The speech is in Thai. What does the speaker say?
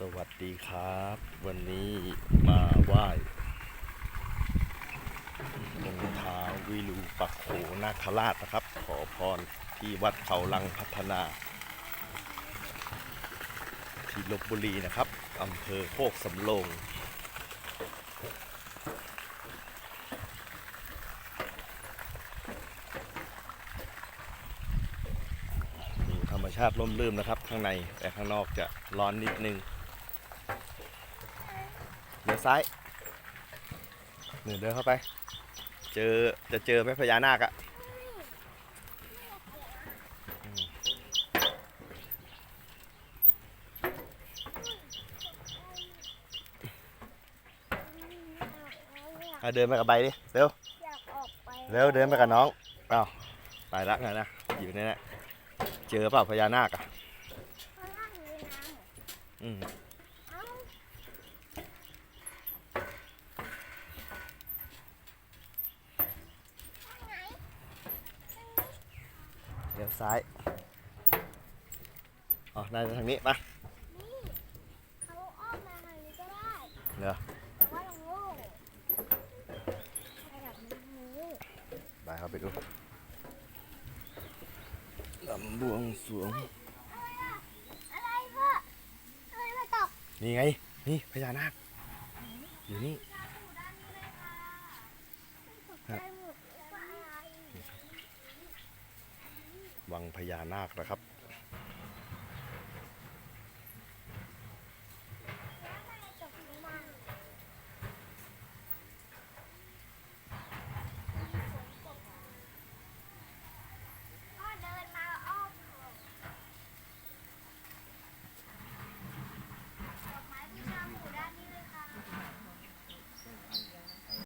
สวัสดีครับ วันนี้มาไหว้องค์ท้าววิรูปักโขนาคราชนะครับ ขอพรที่วัดเขาลังพัฒนา ที่ลบบุรีนะครับอำเภอโคกสำโรงมีธรรมชาติร่มรื่นนะครับ ข้างในแต่ข้างนอกจะร้อนนิดนึง เลี้ยวซ้ายหนึ่งเดินเข้าไป เจอจะเจอแม่พญานาคอะอืมอะเดินไปกับใบดิ เร็ว อยากออกไปเร็วเดินไปกับน้องเอ้าไปละไงนะอยู่ในนั้นเจอเปล่าพญานาคอะ ข้างล่างมีน้อืมำเอ้าทางไหน เลี้ยวซ้าย อ๋อได้ทางนี้มานี่เขาอ้อมมาทางนี้ก็ได้ เดี๋ยวแต่ว่าเราโง่ระดับนี้ไปครับไปดูลำบวงสรวง อะไรอะอะไรพ่ออะไรมาตกนี่ไง นี่พญานาคอยู่นี่ ครั ได้ บ หมดเลย วังพญานาคนะครับ